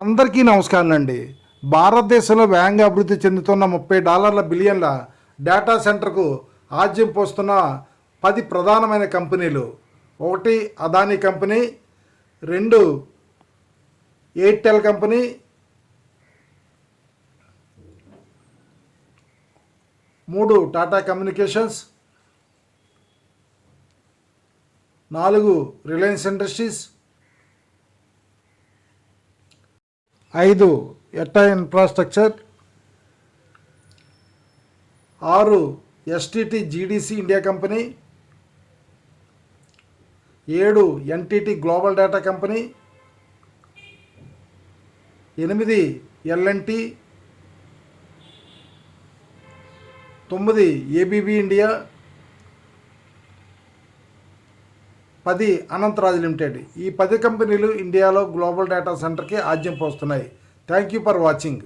అందరికీ నమస్కారం అండి భారతదేశంలో వేగంగా అభివృద్ధి చెందుతున్న ముప్పై డాలర్ల బిలియన్ల డేటా సెంటర్కు ఆజ్యం పోస్తున్న పది ప్రధానమైన కంపెనీలు. ఒకటి అదానీ కంపెనీ రెండు ఎయిర్టెల్ కంపెనీ మూడు టాటా కమ్యూనికేషన్స్ నాలుగు రిలయన్స్ ఇండస్ట్రీస్ ఐదు ఎట్టా ఇన్ఫ్రాస్ట్రక్చర్ ఆరు ఎస్టిటి జీడిసి ఇండియా కంపెనీ ఏడు ఎన్టీటీ గ్లోబల్ డేటా కంపెనీ ఎనిమిది ఎల్ఎన్టీ తొమ్మిది ఏబీబీ ఇండియా పది అనంతరాజ్ లిమిటెడ్. ఈ పది కంపెనీలు ఇండియాలో గ్లోబల్ డేటా సెంటర్కి ఆజ్యం పోస్తున్నాయి. Thank you for watching.